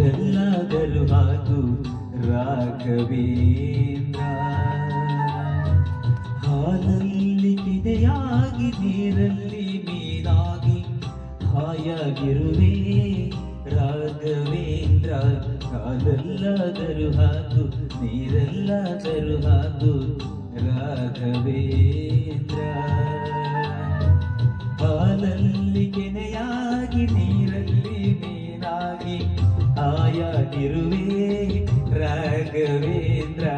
ನೀರೆಲ್ಲಾದರೂ ಹಾದು ರಾಘವೇಂದ್ರ. ಹಾಲಲ್ಲಿ ಕಿದೆಯಾಗಿ ನೀರಲ್ಲಿ ಮೀನಾಗಿ ಹಾಯಾಗಿರುವೆ ರಾಘವೇಂದ್ರ. ಕಾಲೆಲ್ಲಾದರೂ ಹಾದು ನೀರೆಲ್ಲಾದರೂ ಹಾದು ರಾಘವೇಂದ್ರ. தாயா திருவே ராகவேந்திரா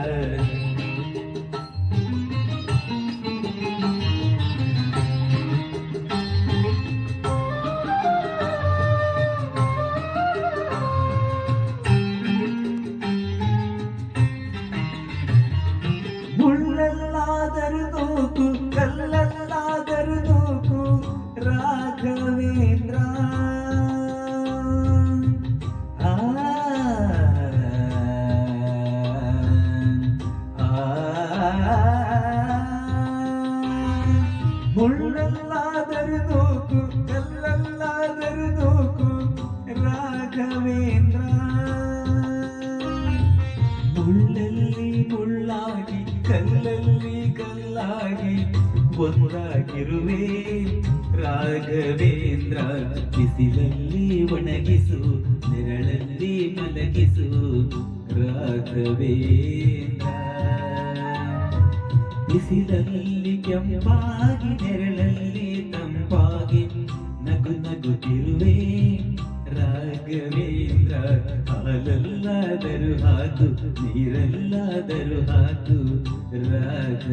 ಕಲ್ಲಲ್ಲಿ ಕಲ್ಲಾಗಿ ಒಂದಾಗಿರುವೆ. ರಾಘವೇಂದ್ರ ಬಿಸಿಲಲ್ಲಿ ಒಣಗಿಸು, ನೆರಳಲ್ಲಿ ಮಲಗಿಸು. ರಾಘವೇಂದ್ರ, ಬಿಸಿಲಲ್ಲಿ ಕೆಂಪಾಗಿ, ನೆರಳಲ್ಲಿ ತಂಪಾಗಿ ನಗು ನಗುತ್ತಿರುವೆ ರಾಘವೇಂದ್ರ, ಹಾಲಲ್ಲಾದರೂ ಹಾದು ನೀರಲ್ಲಾದರೂ ಹಾಕು. ರಾಘವೇಂದ್ರ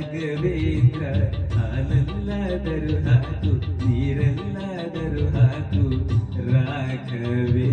ರಾಘವೇಂದ್ರ ಹಾಲಲ್ಲಾದರೂ ಹಾಕು ನೀರಲ್ಲಾದರೂ ಹಾಕು ರಾಘವೇಂದ್ರ